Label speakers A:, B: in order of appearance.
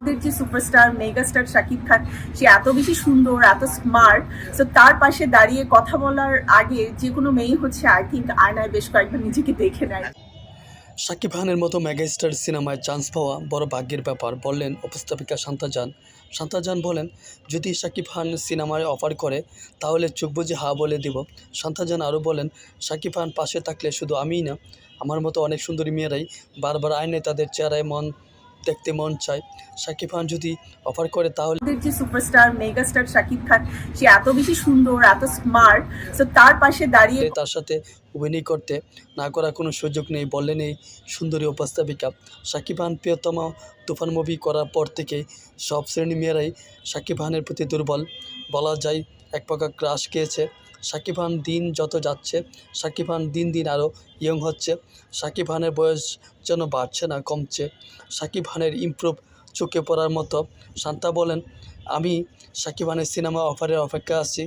A: যে superstar megastar Shakib Khan, সে এত বেশি সুন্দর, এত স্মার্ট সো তার পাশে দাঁড়িয়ে কথা বলার আগে যে কোনো মেয়ে হচ্ছে আই থিঙ্ক আয়নায় বেশ কয়েকবার নিজেকে দেখে নেয়।
B: শাকিব খানের মতো মেগাস্টার সিনেমায় চান্স পাওয়া বড় ভাগ্যের ব্যাপার, বললেন উপস্থাপিকা শান্তাজান। শান্তাজান বলেন, যদি শাকিব খান সিনেমায় অফার করে, তাহলে চোখ বুঝে হা বলে দিব। শান্তাজান আরও বলেন, শাকিব খান পাশে থাকলে শুধু আমিই না, আমার মতো অনেক সুন্দরী মেয়েরাই বারবার আইনে তাদের চেহারায় মন দেখতে মন চায়। শাকিব খান যদি অফার করে তাহলে
A: যে সুপারস্টার মেগাস্টার শাকিব খান সে এত বেশি সুন্দর এত স্মার্ট সো তার পাশে দাঁড়িয়ে
B: তার সাথে অভিনয় করতে না করার কোনো সুযোগ নেই বললেন এই সুন্দরী উপস্থাপিকা। সাকিব খান প্রিয়তমা তুফান মুভি করার পর থেকে সব শ্রেণি মেয়েরাই সাকিব খানের প্রতি দুর্বল। বলা যায় এক প্রকার ক্রাশ খেয়েছে। সাকিব খান দিন যত যাচ্ছে, সাকিব খান দিন দিন আরও ইয়ং হচ্ছে, সাকিব খানের বয়স যেন বাড়ছে না, কমছে। সাকিব খানের ইমপ্রুভ চোখে পড়ার মতো। শান্তা বলেন, আমি সাকিব খানের সিনেমা অফারের অপেক্ষা আছি।